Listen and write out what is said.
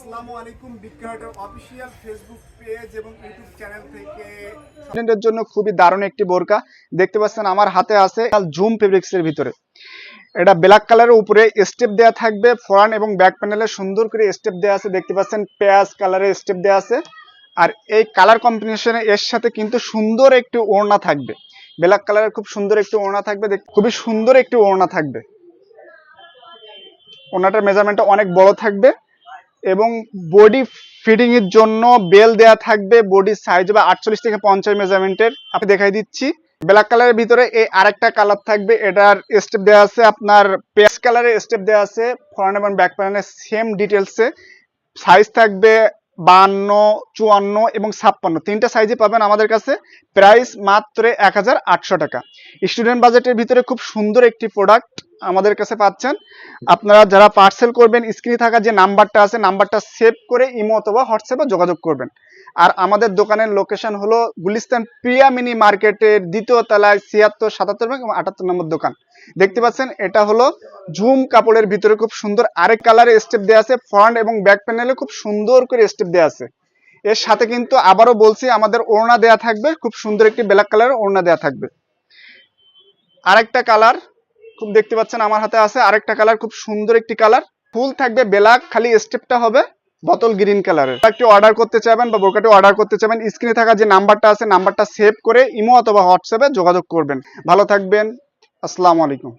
আসসালামু আলাইকুম বিজ্ঞানের অফিসিয়াল ফেসবুক পেজ এবং ইউটিউব চ্যানেল থেকে। স্টুডেন্টের জন্য খুবই দারুণ একটি বোরকা। দেখতে পাচ্ছেন আমার হাতে আছে জুম ফেব্রিক্স এর ভিতরে। এটা ব্ল্যাক কালারের উপরে স্টেপ দেওয়া থাকবে ফ্রন্ট এবং ব্যাক প্যানেলে সুন্দর করে স্টেপ দেওয়া আছে। দেখতে পাচ্ছেন পেঁয়াজ কালারের স্টেপ দেওয়া আছে। আর এই কালার কম্বিনেশনে এর সাথে কিন্তু সুন্দর একটি ওড়না থাকবে। ব্ল্যাক কালারের খুব সুন্দর একটি ওড়না থাকবে। খুবই সুন্দর একটি ওড়না থাকবে। ওড়নাটার মেজারমেন্টটা অনেক বড় থাকবে। এবং বডি ফিটিং এর জন্য বেল দেয়া থাকবে বডির সাইজ হবে আটচল্লিশ থেকে পঞ্চাশ মেজারমেন্টের। আপনি দেখাই দিচ্ছি। ব্ল্যাক কালারের ভিতরে এই আরেকটা কালার থাকবে, এটার স্টেপ দেওয়া আছে আপনার পেস কালারের স্টেপ দেওয়া আছে ফ্রন্ট এবং ব্যাক প্যানেলের সেম ডিটেলসে সাইজ থাকবে বান্ন, চুয়ান্ন এবং ছাপ্পান্ন। তিনটা সাইজে পাবেন আমাদের কাছে। প্রাইস মাত্র এক হাজার আটশো টাকা। স্টুডেন্ট বাজেটের ভিতরে খুব সুন্দর একটি প্রোডাক্ট আমাদের কাছে পাচ্ছেন। আপনারা যারা পার্সেল করবেন স্ক্রিনে থাকা যে নাম্বারটা আছে নাম্বারটা সেভ করে ইমো অথবা হোয়াটসঅ্যাপে যোগাযোগ করবেন। আর আমাদের দোকানের লোকেশন হলো গুলিস্তান প্রিয়া মিনি মার্কেটের দ্বিতীয় তলায় ছিয়াত্তর, সাতাত্তর এবং আটাত্তর নম্বর দোকান। দেখতে পাচ্ছেন, এটা হলো ঝুম কাপড়ের ভিতরে খুব সুন্দর আরেক কালারের স্টেপ দেওয়া আছে ফ্রন্ট এবং ব্যাক প্যানেলে খুব সুন্দর করে স্টেপ দেওয়া আছে। এর সাথে কিন্তু আবারও বলছি, আমাদের ওড়না দেয়া থাকবে, খুব সুন্দর একটি ব্ল্যাক কালারের ওড়না দেয়া থাকবে। আরেকটা কালার খুব দেখতে পাচ্ছেন আমার হাতে আছে আরেকটা কালার, খুব সুন্দর একটি কালার। ফুল থাকবে বেলাক, খালি স্টেপটা হবে বোতল গ্রিন কালারের। একটি অর্ডার করতে চাইবেন বা বোরকাটি অর্ডার করতে চাইবেন স্ক্রিনে থাকা যে নাম্বারটা আছে, নাম্বারটা সেভ করে ইমো অথবা হোয়াটসঅ্যাপে যোগাযোগ করবেন। ভালো থাকবেন, আসসালামু আলাইকুম।